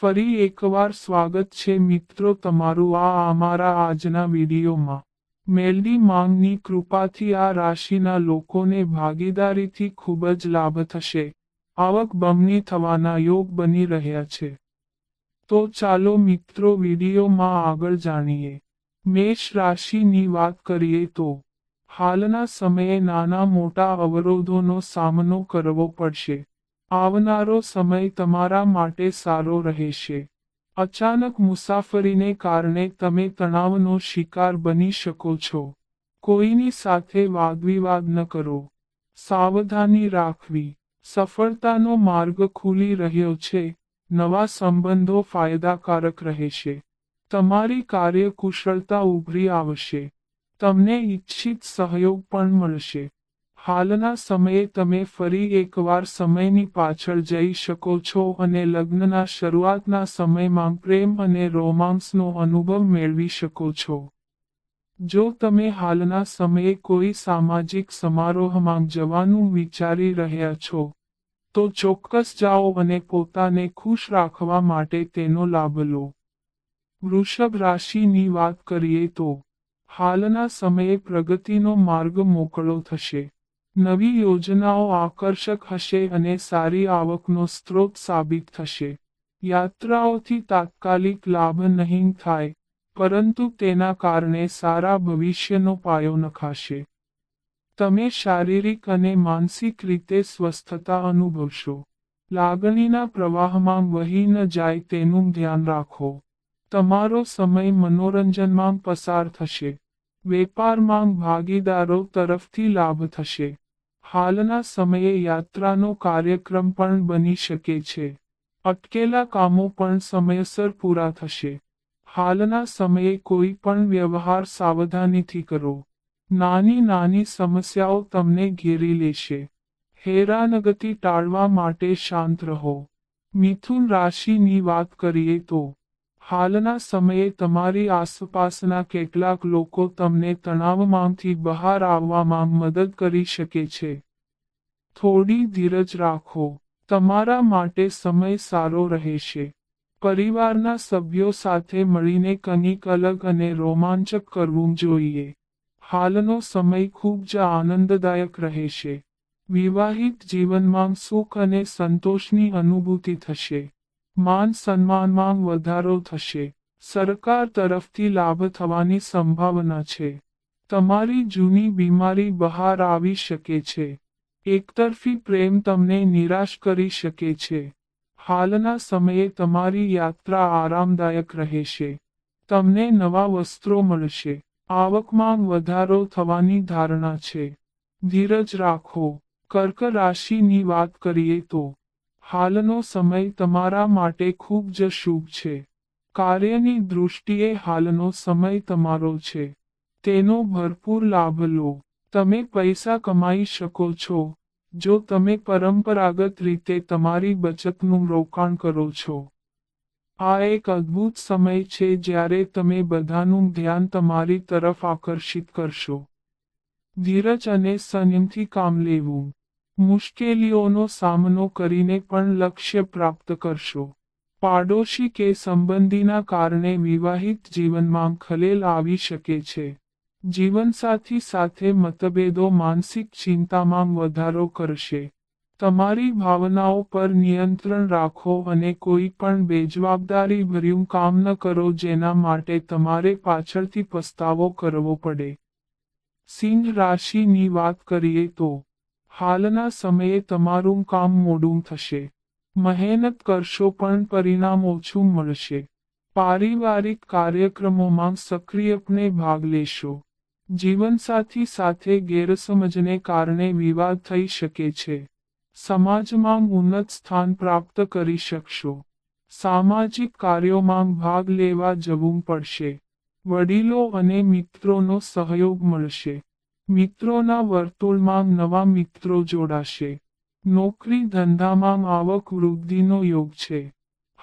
ફરી એકવાર સ્વાગત છે મિત્રો તમારું આ અમારા આજના વિડીયોમાં. મેલડી માંગની કૃપાથી આ રાશિના લોકોને ભાગીદારીથી ખૂબ જ લાભ થશે. આવક બમણી થવાના યોગ બની રહ્યા છે. તો ચાલો મિત્રો વિડીયોમાં આગળ જાણીએ. મેષ રાશિની વાત કરીએ તો, હાલના સમયે નાના મોટા અવરોધોનો સામનો કરવો પડશે. આવનારો સમય તમારા માટે સારો રહેશે. અચાનક મુસાફરીને કારણે તમે તણાવનો શિકાર બની શકો છો. કોઈની સાથે વાદવિવાદ ન કરો. સાવધાની રાખવી. સફળતાનો માર્ગ ખુલી રહ્યો છે. નવા સંબંધો ફાયદાકારક રહેશે. તમારી કાર્યકુશળતા ઉભરી આવશે. તમને ઈચ્છિત સહયોગ પણ મળશે. હાલના સમયે તમે ફરી એકવાર સમયની પાછળ જઈ શકો છો અને લગ્નના શરૂઆતના સમયમાં પ્રેમ અને રોમાન્સનો અનુભવ મેળવી શકો છો. જો તમે હાલના સમયે કોઈ સામાજિક સમારોહમાં જવાનું વિચારી રહ્યા છો, તો ચોક્કસ જાઓ અને પોતાને ખુશ રાખવા માટે તેનો લાભ લો. વૃષભ રાશિની વાત કરીએ તો, હાલના સમયે પ્રગતિનો માર્ગ મોકળો થશે. નવી યોજનાઓ આકર્ષક હશે અને સારી આવકનો સ્ત્રોત સાબિત થશે. યાત્રાઓથી તાત્કાલિક લાભ નહીં થાય, પરંતુ તેના કારણે સારા ભવિષ્યનો પાયો નખાશે. તમે શારીરિક અને માનસિક રીતે સ્વસ્થતા અનુભવશો. લાગણીના પ્રવાહમાં વહી ન જાય તેનું ધ્યાન રાખો. તમારો સમય મનોરંજનમાં પસાર થશે. વેપારમાં ભાગીદારો તરફથી લાભ થશે. હાલના સમયે યાત્રાનો કાર્યક્રમ પણ બની શકે છે. અટકેલા કામો પણ સમયસર પૂરા થશે. હાલના સમયે કોઈ પણ વ્યવહાર સાવધાનીથી કરો. નાની નાની સમસ્યાઓ તમને ઘેરી લેશે. હેરાનગતિ ટાળવા માટે શાંત રહો. મિથુન રાશિની વાત કરીએ તો, હાલના સમયે તમારી આસપાસના કેટલાક લોકો તમને તણાવમાંથી બહાર આવવામાં મદદ કરી શકે છે. થોડી ધીરજ રાખો. તમારા માટે સમય સારો રહેશે. પરિવારના સભ્યો સાથે મળીને કંઈક અલગ અને રોમાંચક કરવું જોઈએ. હાલનો સમય ખૂબ જ આનંદદાયક રહેશે. વિવાહિત જીવનમાં સુખ અને સંતોષની અનુભૂતિ થશે. માન સન્માનમાં વધારો થશે. સરકાર તરફથી લાભ થવાની સંભાવના છે. તમારી જૂની બીમારી બહાર આવી શકે છે. એકતરફી પ્રેમ તમને નિરાશ કરી શકે છે. હાલના સમયે તમારી યાત્રા આરામદાયક રહેશે. તમને નવા વસ્ત્રો મળશે. આવકમાં વધારો થવાની ધારણા છે. ધીરજ રાખો. કર્ક રાશિની વાત કરીએ તો, હાલનો સમય તમારા માટે ખૂબ જ શુભ છે. કાર્યની દૃષ્ટિએ હાલનો સમય તમારો છે. તેનો ભરપૂર લાભ લો. તમે પૈસા કમાઈ શકો છો. જો તમે પરંપરાગત રીતે તમારી બચતનું રોકાણ કરો છો. આ એક અદ્ભુત સમય છે જ્યારે તમે બધાનું ધ્યાન તમારી તરફ આકર્ષિત કરશો. ધીરજ અને સંયમથી કામ લેવું. મુશ્કેલીઓનો સામનો કરીને પણ લક્ષ્ય પ્રાપ્ત કરશો. પાડોશી કે સંબંધીના કારણે વિવાહિત જીવનમાં ખલેલ આવી શકે છે. જીવનસાથી સાથે મતભેદો માનસિક ચિંતામાં વધારો કરશે. તમારી ભાવનાઓ પર નિયંત્રણ રાખો અને કોઈ પણ બેજવાબદારી ભર્યું કામ ન કરો જેના માટે તમારે પાછળથી પસ્તાવો કરવો પડે. સિંહ રાશિની વાત કરીએ તો, હાલના સમયે તમારું કામ મોડું થશે. મહેનત કરશો પણ પરિણામ ઓછું મળશે. પારિવારિક કાર્યક્રમોમાં સક્રિયપણે ભાગ લેશો. જીવનસાથી સાથે ગેરસમજને કારણે વિવાદ થઈ શકે છે. સમાજમાં ઉન્નત સ્થાન પ્રાપ્ત કરી શકશો. સામાજિક કાર્યોમાં ભાગ લેવા જવું પડશે. વડીલો અને મિત્રોનો સહયોગ મળશે. મિત્રોના વર્તુળમાં નવા મિત્રો જોડાશે. નોકરી ધંધામાં આવક વૃદ્ધિનો યોગ છે.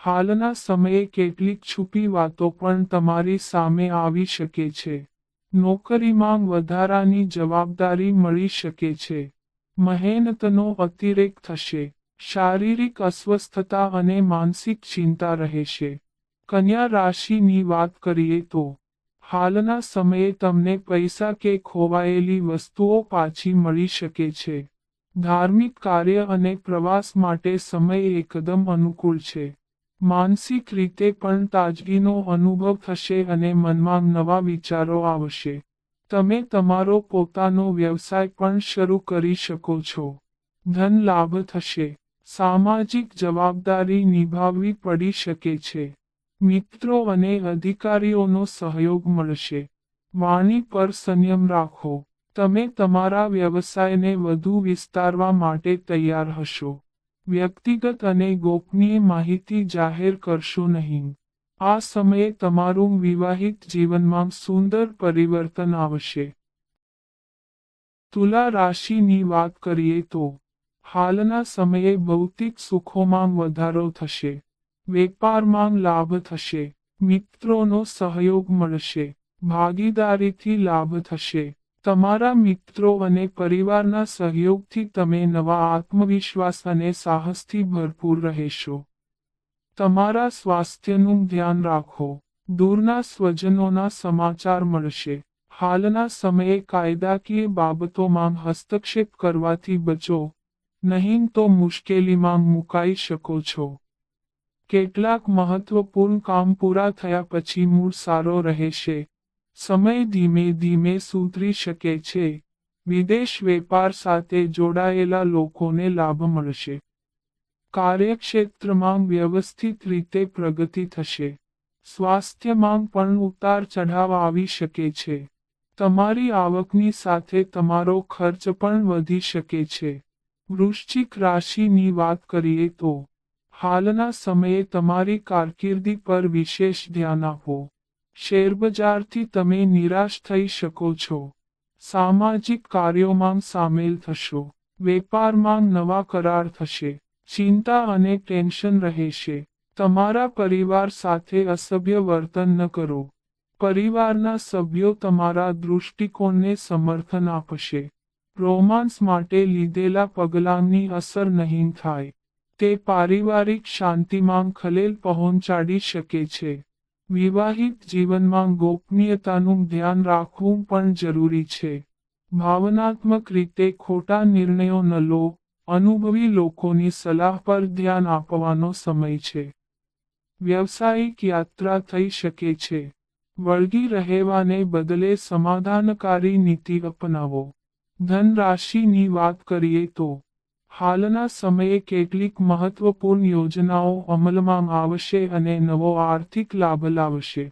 હાલના સમયે કેટલીક છુપી વાતો પણ તમારી સામે આવી શકે છે. નોકરીમાં વધારાની જવાબદારી મળી શકે છે. મહેનતનો અતિરેક થશે, શારીરિક અસ્વસ્થતા અને માનસિક ચિંતા રહેશે. કન્યા રાશિની વાત કરીએ તો, હાલના સમયે તમને પૈસા કે ખોવાયેલી વસ્તુઓ પાછી મળી શકે છે. ધાર્મિક કાર્ય અને પ્રવાસ માટે સમય એકદમ અનુકૂળ છે. માનસિક રીતે પણ તાજગીનો અનુભવ થશે અને મનમાં નવા વિચારો આવશે. તમે તમારો પોતાનો વ્યવસાય પણ શરૂ કરી શકો છો. ધન લાભ થશે. સામાજિક જવાબદારી નિભાવવી પડી શકે છે. મિત્રો અને અધિકારીઓનો સહયોગ મળશે. વાણી પર સંયમ રાખો. તમે તમારા વ્યવસાયને વધુ વિસ્તારવા માટે તૈયાર હશો. વ્યક્તિગત અને ગોપનીય માહિતી જાહેર કરશો નહીં. આ સમયે તમારું વિવાહિત જીવનમાં સુંદર પરિવર્તન આવશે. તુલા રાશિની વાત કરીએ તો, હાલના સમયે ભૌતિક સુખોમાં વધારો થશે. વેપારમાં લાભ થશે. મિત્રોનો સહયોગ મળશે. ભાગીદારીથી લાભ થશે. તમારા મિત્રો અને પરિવારના સહયોગથી તમે નવા આત્મવિશ્વાસ અને સાહસથી ભરપૂર રહેશો. તમારા સ્વાસ્થ્યનું ધ્યાન રાખો. દૂરના સ્વજનોના સમાચાર મળશે. હાલના સમયે કાયદાકીય બાબતોમાં હસ્તક્ષેપ કરવાથી બચો. નહીં તો મુશ્કેલીમાં મુકાઈ શકો છો. કેટલાક મહત્વપૂર્ણ કામ પૂરા થયા પછી મૂળ સારો રહેશે. સમય ધીમે ધીમે સુધરી શકે છે. વિદેશ વેપાર સાથે જોડાયેલા લોકોને લાભ મળશે. કાર્યક્ષેત્રમાં વ્યવસ્થિત રીતે પ્રગતિ થશે. સ્વાસ્થ્યમાં પણ ઉતાર ચઢાવ આવી શકે છે. તમારી આવકની સાથે તમારો ખર્ચ પણ વધી શકે છે. વૃશ્ચિક રાશિની વાત કરીએ તો, હાલના સમયે તમારી કારકિર્દી પર વિશેષ ધ્યાન આપો. શેરબજારથી તમે નિરાશ થઈ શકો છો. સામાજિક કાર્યોમાં સામેલ થશો. વેપારમાં નવા કરાર થશે. ચિંતા અને ટેન્શન રહેશે. તમારા પરિવાર સાથે અસભ્ય વર્તન ન કરો. પરિવારના સભ્યો તમારા દૃષ્ટિકોણને સમર્થન આપશે. રોમાન્સ માટે લીધેલા પગલાંની અસર નહીં થાય. તે પારિવારિક શાંતિમાં ખલેલ પહોંચાડી શકે છે. વિવાહિત જીવનમાં ગોપનીયતાનું ધ્યાન રાખવું પણ જરૂરી છે. ભાવનાત્મક રીતે ખોટા નિર્ણયો ન લો, અનુભવી લોકોની સલાહ પર ધ્યાન આપવાનો સમય છે. વ્યવસાયિક યાત્રા થઈ શકે છે. વળગી રહેવાને બદલે સમાધાનકારી નીતિ અપનાવો. ધનરાશિની વાત કરીએ તો હાલના સમયે કેટલીક મહત્વપૂર્ણ યોજનાઓ અમલમાં આવશે અને નવો આર્થિક લાભ લાવશે.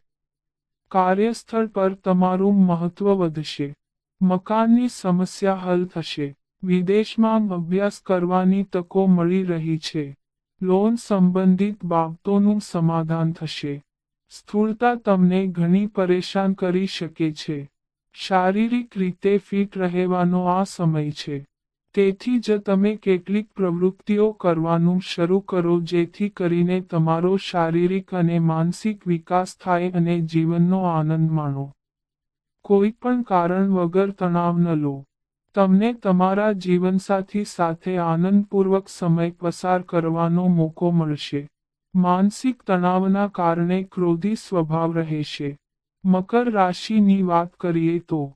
કાર્યસ્થળ પર તમારું મહત્વ વધશે. મકાનની સમસ્યા હલ થશે. વિદેશમાં અભ્યાસ કરવાની તકો મળી રહી છે. લોન સંબંધિત બાબતોનું સમાધાન થશે. સ્થૂળતા તમને ઘણી પરેશાન કરી શકે છે. શારીરિક રીતે ફિટ રહેવાનો આ સમય છે. તેથી જ તમે કેટલીક પ્રવૃત્તિઓ કરવાનું શરૂ કરો જેથી કરીને તમારો શારીરિક અને માનસિક વિકાસ થાય અને જીવનનો આનંદ માણો. કોઈ પણ કારણ વગર તણાવ ન લો. તમને તમારા જીવનસાથી સાથે આનંદપૂર્વક સમય પસાર કરવાનો મોકો મળશે. માનસિક તણાવના કારણે ક્રોધી સ્વભાવ રહેશે. મકર રાશિની વાત કરીએ તો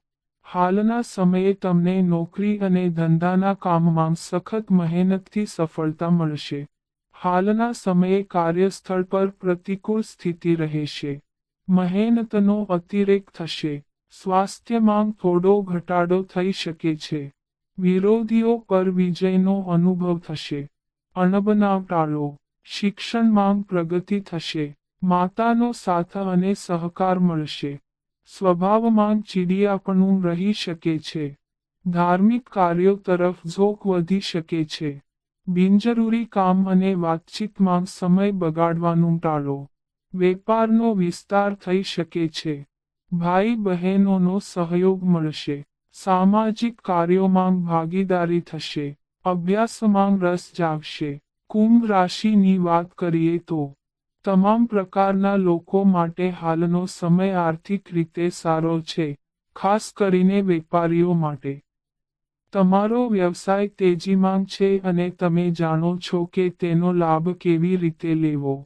હાલના સમયે તમને નોકરી અને ધંધાના કામમાં સખત મહેનતથી સફળતા મળશે. હાલના સમયે કાર્યસ્થળ પર પ્રતિકૂળ સ્થિતિ રહેશે. મહેનતનો અતિરેક થશે. સ્વાસ્થ્યમાં થોડો ઘટાડો થઈ શકે છે. વિરોધીઓ પર વિજયનો અનુભવ થશે. અણબનાવ ટાળો શિક્ષણમાં પ્રગતિ થશે. માતાનો સાથ અને સહકાર મળશે. સ્વભાવમાં ચીડિયાપણું રહી શકે છે. ધાર્મિક કાર્યો તરફ ઝોક વધી શકે છે. બિનજરૂરી કામ અને વાતચીતમાં સમય બગાડવાનું ટાળો. વેપારનો વિસ્તાર થઈ શકે છે. ભાઈ બહેનોનો સહયોગ મળશે. સામાજિક કાર્યોમાં ભાગીદારી થશે. અભ્યાસમાં રસ જાગશે. કુંભ રાશિની વાત કરીએ તો તમામ પ્રકારના લોકો માટે હાલનો સમય આર્થિક રીતે સારો છે, ખાસ કરીને વેપારીઓ માટે. તમારો વ્યવસાય તેજીમાં છે અને તમે જાણો છો કે તેનો લાભ કેવી રીતે લેવો.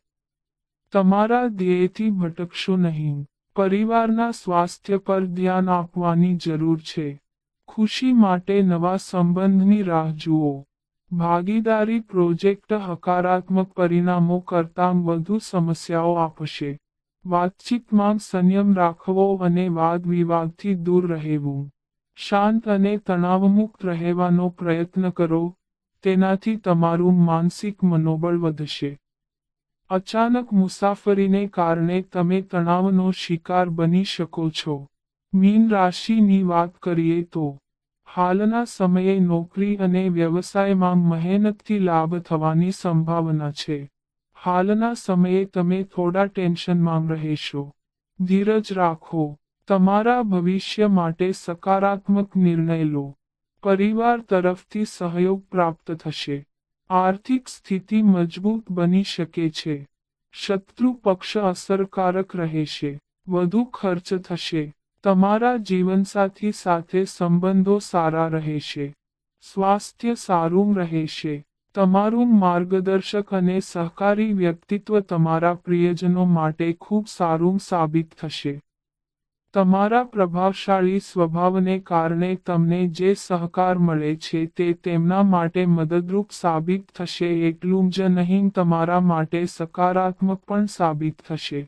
તમારા ધ્યેયથી ભટકશો નહીં. પરિવારના સ્વાસ્થ્ય પર ધ્યાન આપવાની જરૂર છે. ખુશી માટે નવા સંબંધની રાહ જુઓ. ભાગીદારી પ્રોજેક્ટ હકારાત્મક પરિણામો કરતાં વધુ સમસ્યાઓ આપશે. વાતચીતમાં સંયમ રાખવો અને વાદ વિવાદથી દૂર રહેવું. શાંત અને તણાવમુક્ત રહેવાનો પ્રયત્ન કરો. તેનાથી તમારું માનસિક મનોબળ વધશે. અચાનક મુસાફરીને કારણે તમે તણાવનો શિકાર બની શકો છો. મીન રાશિની વાત કરીએ તો હાલના સમયે નોકરી અને વ્યવસાયમાં મહેનતથી લાભ થવાની સંભાવના છે. હાલના સમયે તમે થોડા ટેન્શનમાં રહેશો. ધીરજ રાખો. તમારા ભવિષ્ય માટે સકારાત્મક નિર્ણય લો. પરિવાર તરફથી સહયોગ પ્રાપ્ત થશે. આર્થિક સ્થિતિ મજબૂત બની શકે છે. શત્રુ પક્ષ અસરકારક રહેશે. વધુ ખર્ચ થશે. તમારા જીવનસાથી સાથે સંબંધો સારા રહેશે. સ્વાસ્થ્ય સારું રહેશે. તમારું માર્ગદર્શક અને સહકારી વ્યક્તિત્વ તમારા પ્રિયજનો માટે ખૂબ સારું સાબિત થશે. તમારા પ્રભાવશાળી સ્વભાવને કારણે તમને જે સહકાર મળે છે તે તેમના માટે મદદરૂપ સાબિત થશે. એટલું જ નહીં, તમારા માટે સકારાત્મક પણ સાબિત થશે.